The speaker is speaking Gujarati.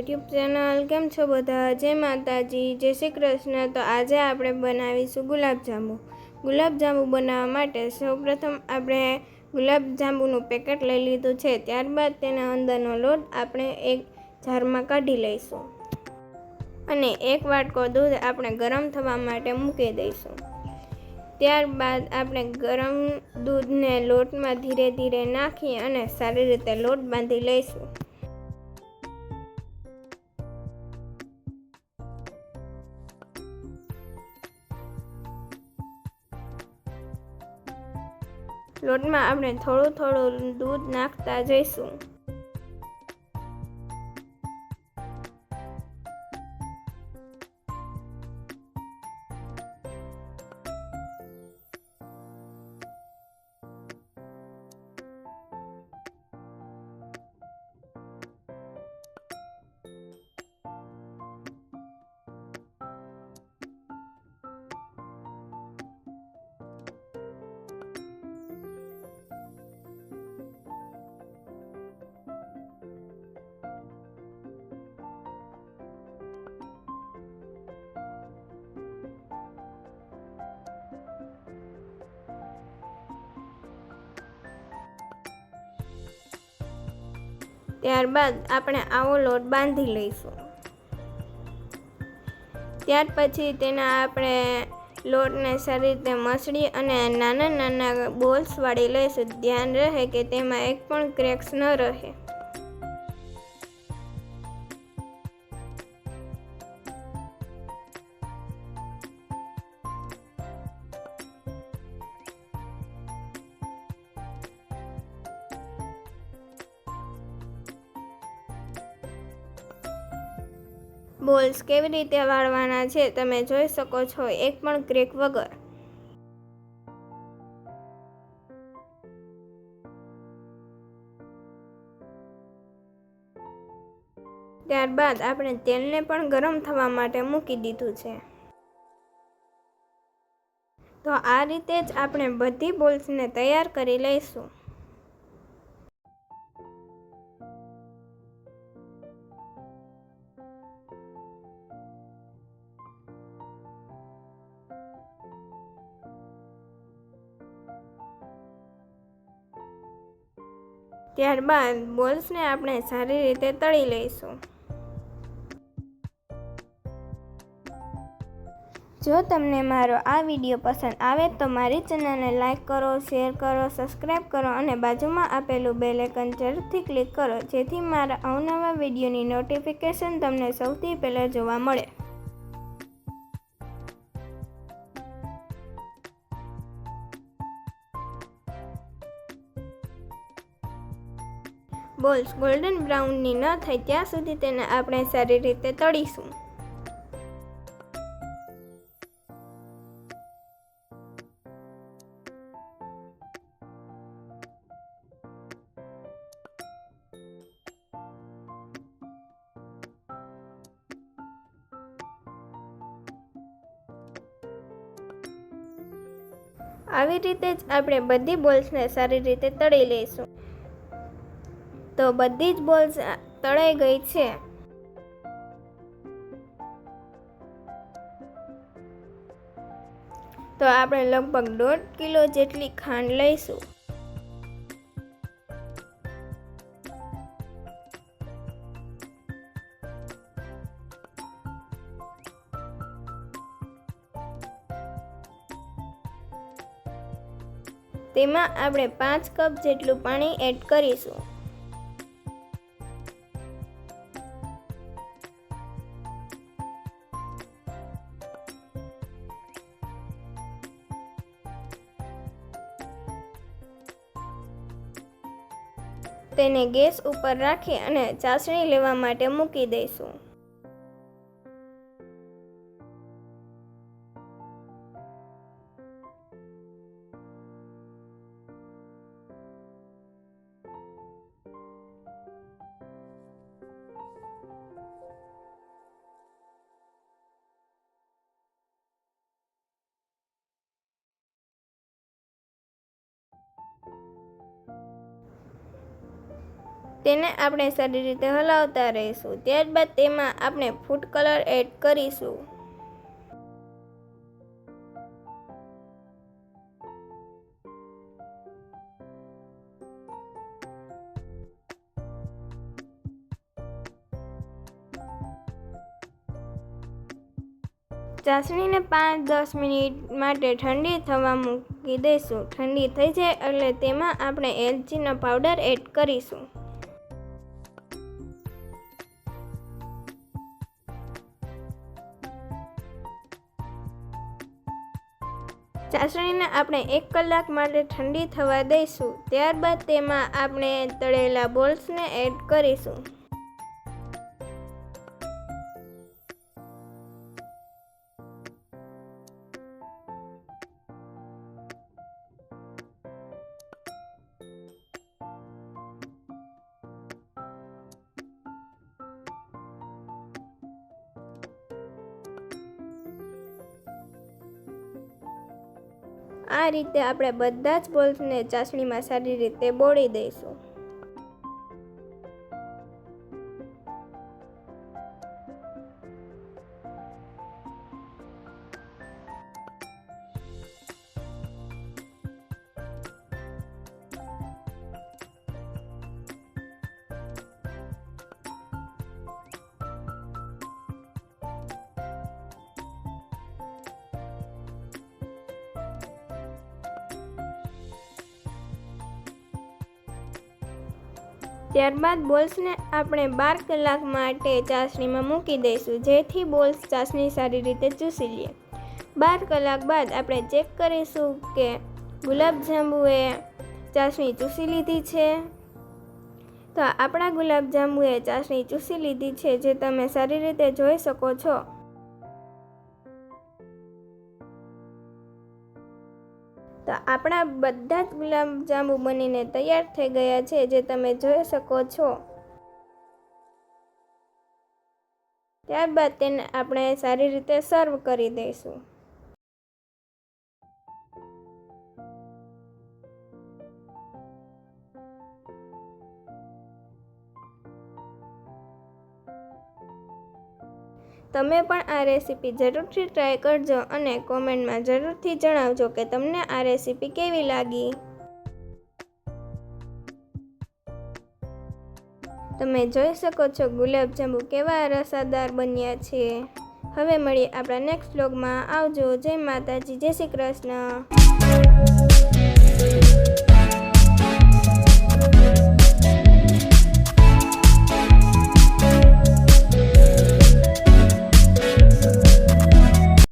યુટ્યુબ ચેનલ કેમ છો બધા? જય માતાજી, જય શ્રી કૃષ્ણ. તો આજે આપણે બનાવીશું ગુલાબજાંબુ. ગુલાબજાંબુ બનાવવા માટે સૌપ્રથમ આપણે ગુલાબજાંબુનું પેકેટ લઈ લીધું છે. ત્યારબાદ તેના અંદરનો લોટ આપણે એક જારમાં કાઢી લઈશું. અને એક વાટકો દૂધ આપણે ગરમ થવા માટે મૂકી દઈશું. ત્યારબાદ આપણે ગરમ દૂધને લોટમાં ધીરે ધીરે નાખી અને સારી રીતે લોટ બાંધી લઈશું. લોટમાં આપણે થોડું થોડું દૂધ નાખતા જઈશું. ત્યારબાદ આપણે આવો લોટ બાંધી લઈશું. ત્યાર પછી તેના આપણે લોટને સારી રીતે મસળી અને નાના નાના બોલ્સ વાળી લઈશું. ધ્યાન રહે કે તેમાં એક પણ ક્રેક્સ ન રહે. બોલ્સ કેવી રીતે વાળવાના છે તમે જોઈ શકો છો, એક પણ ક્રેક વગર. ત્યારબાદ આપણે તેલને પણ ગરમ થવા માટે મૂકી દીધું છે. તો આ રીતે જ આપણે બધી બોલ્સને તૈયાર કરી લઈશું. ત્યારબાદ બોલ્સને આપણે સારી રીતે તળી લઈશું. જો તમને મારો આ વીડિયો પસંદ આવે તો મારી ચેનલને લાઇક કરો, શેર કરો સબસ્ક્રાઈબ કરો અને બાજુમાં આપેલું બેલ આઇકન ક્લિક કરો જેથી મારા અવનવા વિડીયોની નોટિફિકેશન તમને સૌથી પહેલાં જોવા મળે. બોલ્સ ગોલ્ડન બ્રાઉનની ન થાય ત્યાં સુધી તેને આપણે સારી રીતે તળીશું. આવી રીતે જ આપણે બધી બોલ્સને સારી રીતે તળી લઈશું. તો બધી જ બોલ્સ તળાઈ ગઈ છે. તો આપણે લગભગ દોઢ કિલો જેટલી ખાંડ લઈશું. તેમાં આપણે પાંચ કપ જેટલું પાણી એડ કરીશું. તેને ગેસ ઉપર રાખી અને ચાસણી લેવા માટે મૂકી દઈશું. તેને આપણે સારી રીતે હલાવતા રહીશું. ત્યારબાદ તેમાં આપણે ફૂડ કલર એડ કરીશું. ચાસણીને પાંચ દસ મિનિટ માટે ઠંડી થવા મૂકી દઈશું. ઠંડી થઈ જાય એટલે તેમાં આપણે એલચીનો પાવડર એડ કરીશું. ચાસણીને આપણે એક કલાક માટે ઠંડી થવા દઈશું. ત્યારબાદ તેમાં આપણે તળેલા બોલ્સને એડ કરીશું. આ રીતે આપણે બધા જ બોલ્સને ચાસણીમાં સારી રીતે બોળી દઈશું. ત્યારબાદ બોલ્સને આપણે બાર કલાક માટે ચાસણીમાં મૂકી દઈશું, જેથી બોલ્સ ચાસણી સારી રીતે ચૂસી લે. બાર કલાક બાદ આપણે ચેક કરીશું કે ગુલાબજાંબુએ ચાસણી ચૂસી લીધી છે. તો આપણા ગુલાબજાંબુએ ચાસણી ચૂસી લીધી છે, જે તમે સારી રીતે જોઈ શકો છો. તો આપણા બધા જ ગુલાબજાંબુ બનીને તૈયાર થઈ ગયા છે, જે તમે જોઈ શકો છો. ત્યારબાદ તેને આપણે સારી રીતે સર્વ કરી દઈશું. તમે પણ આ રેસીપી જરૂરથી ટ્રાય કરજો અને કોમેન્ટમાં જરૂરથી જણાવજો કે તમને આ રેસીપી કેવી લાગી. તમે જોઈ શકો છો ગુલાબજાંબુ કેવા રસાદાર બન્યા છે. હવે મળીએ આપણા નેક્સ્ટ બ્લોગમાં આવજો. જય માતાજી. જય શ્રી કૃષ્ણ.